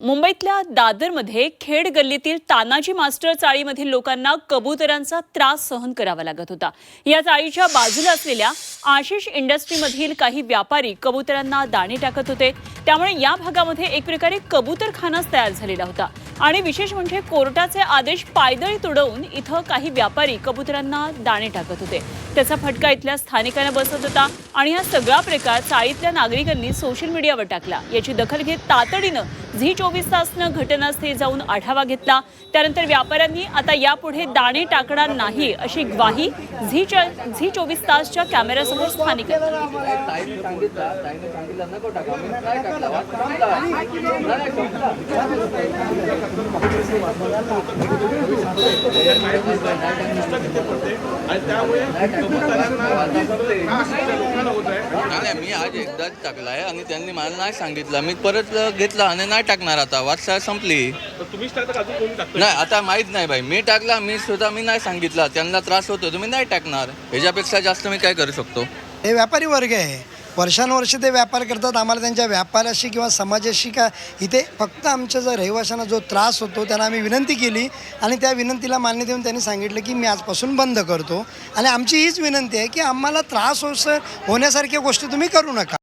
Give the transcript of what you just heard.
मुंबईतल्या दादरमध्ये खेड गल्लीतील तानाजी मास्टर चाळीमधील लोकांना कबुतरांचा त्रास सहन करावा लागत होता. या चाळीच्या बाजूला असलेल्या आशिष इंडस्ट्रीमधील काही व्यापारी कबुतरांना दाणे टाकत होते. त्यामुळे या भागामध्ये एक प्रकारे कबुतरखानाच तयार झालेला होता. आणि विशेष म्हणजे कोर्टाचे आदेश पायदळी तुडवून इथं काही व्यापारी कबुतरांना दाणे टाकत होते. त्याचा फटका इथल्या स्थानिकांना बसत होता आणि हा सगळा प्रकार चाळीतल्या नागरिकांनी सोशल मीडियावर टाकला. याची दखल घेत तातडीनं झी चोवीस तासनं घटनास्थळी जाऊन आढावा घेतला त्यानंतर व्यापाऱ्यांनी आता यापुढे दाणे टाकणार नाही अशी ग्वाही झी झी चोवीस तासच्या कॅमेऱ्यासमोर स्थानिक दिली. नाही, मी आज एकदाच टाकलाय आणि त्यांनी मला नाही सांगितलं. मी परत घेतला आणि नाही टाकणार आता. वाटचाल संपली. तुम्हीच टाकता का? अजून कोणी टाकतं नाही आता माहीत नाही भाई मी टाकला मी स्वतः मी नाही सांगितलं. त्यांना त्रास होतो तुम्ही नाही टाकणार. ह्याच्यापेक्षा जास्त मी काय करू शकतो? हे व्यापारी वर्ग आहे. वर्षानुवर्ष ते व्यापार करतात. आम्हाला त्यांच्या व्यापाराशी किंवा समाजाशी का इथे फक्त आमच्या जर रहिवाशांना जो त्रास होतो त्यांना आम्ही विनंती केली आणि त्या विनंतीला मान्य देऊन त्यांनी सांगितलं की मी आजपासून बंद करतो. आणि आमची हीच विनंती आहे की आम्हाला त्रास होस होण्यासारख्या गोष्टी तुम्ही करू नका.